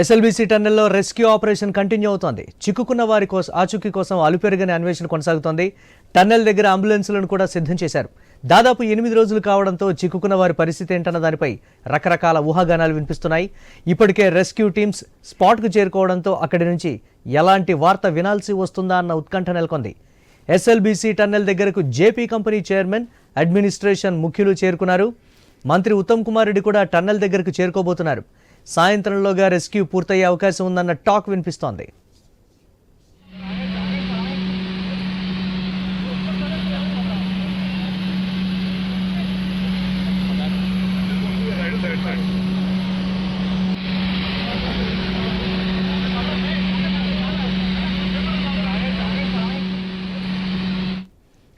SLBC టన్నెల్లో rescue operation continue అవుతోంది. చిక్కుకున్న వారి కోసం ఆచూకీ కోసం అలుపెరుగని అన్వేషణ కొనసాగుతోంది. టన్నెల్ దగ్గర అంబులెన్సులను కూడా సిద్ధం చేశారు. దాదాపు ఎనిమిది రోజులు కావడంతో చిక్కుకున్న వారి పరిస్థితి ఏంటన్న దానిపై రకరకాల ఊహాగానాలు వినిపిస్తున్నాయి. ఇప్పటికే రెస్క్యూ టీమ్స్ స్పాట్కు చేరుకోవడంతో అక్కడి నుంచి ఎలాంటి వార్త వినాల్సి వస్తుందా అన్న ఉత్కంఠ నెలకొంది. ఎస్ఎల్బీసీ టన్నెల్ దగ్గరకు జేపీ కంపెనీ చైర్మన్ అడ్మినిస్ట్రేషన్ ముఖ్యులు చేరుకున్నారు. మంత్రి ఉత్తమ్ కుమార్ రెడ్డి కూడా టన్నెల్ దగ్గరకు చేరుకోబోతున్నారు. సాయంత్రంలోగా రెస్క్యూ పూర్తయ్యే అవకాశం ఉందన్న టాక్ వినిపిస్తోంది.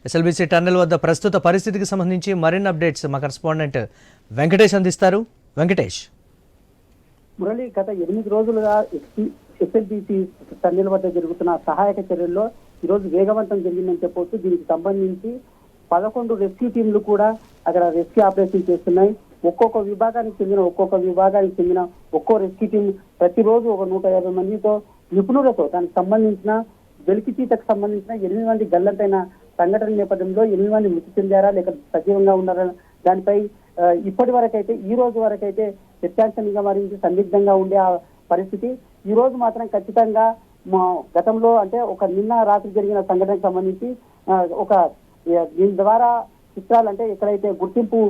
ఎస్ఎల్బీసీ టన్నెల్ వద్ద ప్రస్తుత పరిస్థితికి సంబంధించి మరిన్ని అప్డేట్స్ మా కరస్పాండెంట్ వెంకటేష్ అందిస్తారు. వెంకటేష్. మురళి గత ఎనిమిది రోజులుగా ఎస్ఎల్బిసి టన్నెల్ వద్ద జరుగుతున్న సహాయక చర్యల్లో ఈరోజు వేగవంతం జరిగిందని చెప్పవచ్చు దీనికి సంబంధించి పదకొండు రెస్క్యూ టీంలు కూడా అక్కడ రెస్క్యూ ఆపరేషన్ చేస్తున్నాయి. ఒక్కొక్క విభాగానికి చెందిన ఒక్కొక్క విభాగానికి చెందిన ఒక్కో రెస్క్యూ టీం ప్రతిరోజు ఒక నూట యాభై మందితో నిపుణులతో దానికి సంబంధించిన వెలికితీతకు సంబంధించిన ఎనిమిది మంది గల్లంతైన సంఘటన నేపథ్యంలో ఎనిమిది మంది మృతి చెందారా లేక సజీవంగా ఉన్నారా దానిపై ఇప్పటి వరకైతే ఈ రోజు వరకైతే చర్చాంశంగా మరించి సందిగ్ధంగా ఉండే ఆ పరిస్థితి. ఈ రోజు మాత్రం ఖచ్చితంగా మా గతంలో అంటే ఒక నిన్న రాత్రి జరిగిన సంఘటనకు సంబంధించి ఒక దీని ద్వారా చిత్రాలు అంటే ఎక్కడైతే గుర్తింపు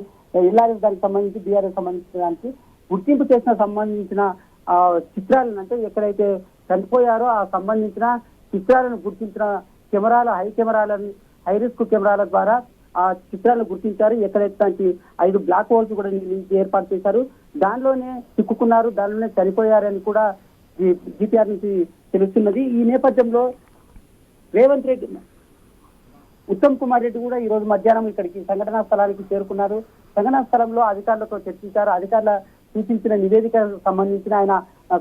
ఎల్ఆర్ఎస్ దానికి సంబంధించి బీఆర్ఎస్ సంబంధించిన దానికి గుర్తింపు చేసిన సంబంధించిన చిత్రాలను అంటే ఎక్కడైతే చనిపోయారో ఆ సంబంధించిన చిత్రాలను గుర్తించిన కెమెరాల హై కెమెరాలను హై రిస్క్ కెమెరాల ద్వారా ఆ చిత్రాలను గుర్తించారు. ఎక్కడెత్తానికి ఐదు బ్లాక్ హోల్స్ కూడా నిర్మించి ఏర్పాటు చేశారు. దానిలోనే చిక్కుకున్నారు. దానిలోనే చనిపోయారని కూడా జిపిఆర్ నుంచి తెలుస్తున్నది. ఈ నేపథ్యంలో రేవంత్ రెడ్డి ఉత్తమ్ కుమార్ రెడ్డి కూడా ఈ రోజు మధ్యాహ్నం ఇక్కడికి సంఘటనా స్థలానికి చేరుకున్నారు. సంఘటనా స్థలంలో అధికారులతో చర్చించారు. అధికారుల సూచించిన నివేదిక సంబంధించిన ఆయన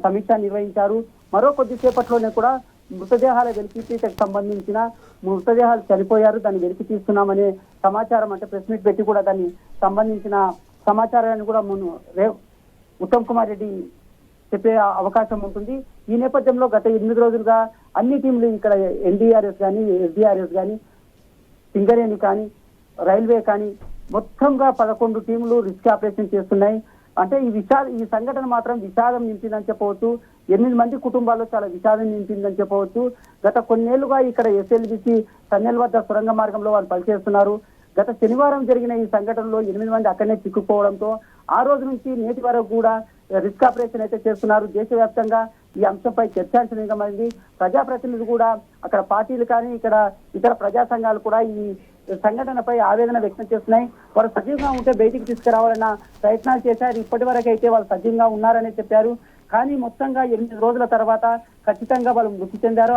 సమీక్ష నిర్వహించారు. మరో కొద్దిసేపట్లోనే కూడా మృతదేహాల వెలికితీతకు సంబంధించిన మృతదేహాలు చనిపోయారు దాన్ని వెలికి తీస్తున్నామనే సమాచారం అంటే ప్రెస్ మీట్ పెట్టి కూడా దాన్ని సంబంధించిన సమాచారాన్ని కూడా మును రే ఉత్తమ్ కుమార్ రెడ్డి చెప్పే అవకాశం ఉంటుంది. ఈ నేపథ్యంలో గత ఎనిమిది రోజులుగా అన్ని టీంలు ఇక్కడ ఎన్డీఆర్ఎస్ కానీ ఎస్డీఆర్ఎస్ కానీ సింగరేణి కానీ రైల్వే కానీ మొత్తంగా పదకొండు టీంలు రిస్క్ ఆపరేషన్ చేస్తున్నాయి. అంటే ఈ విషాద ఈ సంఘటన మాత్రం విషాదం నింపిందని చెప్పవచ్చు. ఎనిమిది మంది కుటుంబాల్లో చాలా విషాదం నింపిందని చెప్పవచ్చు. గత కొన్నేళ్ళుగా ఇక్కడ ఎస్ఎల్బిసి సన్నెల్ వద్ద సొరంగ మార్గంలో వాళ్ళు పనిచేస్తున్నారు. గత శనివారం జరిగిన ఈ సంఘటనలో ఎనిమిది మంది అక్కడనే చిక్కుకోవడంతో ఆ రోజు నుంచి నేటి వరకు కూడా రిస్క్ ఆపరేషన్ అయితే చేస్తున్నారు. దేశవ్యాప్తంగా ఈ అంశంపై చర్చాంశమైంది ప్రజాప్రతినిధులు కూడా అక్కడ పార్టీలు కానీ ఇక్కడ ఇతర ప్రజా సంఘాలు కూడా ఈ సంఘటనపై ఆవేదన వ్యక్తం చేస్తున్నాయి. వారు సజీవంగా ఉంటే బయటికి తీసుకురావాలన్న ప్రయత్నాలు చేశారు. ఇప్పటి వరకు అయితే వాళ్ళు సజీవంగా ఉన్నారని చెప్పారు. కానీ మొత్తంగా ఎనిమిది రోజుల తర్వాత ఖచ్చితంగా వాళ్ళు మృతి చెందారు.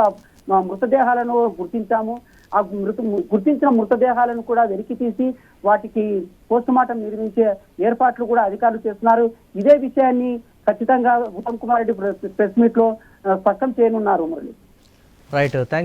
ఆ మృతదేహాలను గుర్తించాము. ఆ మృత గుర్తించిన మృతదేహాలను కూడా వెలికి తీసి వాటికి పోస్ట్ మార్టం నిర్మించే ఏర్పాట్లు కూడా అధికారులు చేస్తున్నారు. ఇదే విషయాన్ని ఖచ్చితంగా ఉత్తమ్ కుమార్ రెడ్డి ప్రెస్ మీట్లో స్పష్టం చేయనున్నారు మురళి. రైట్. థ్యాంక్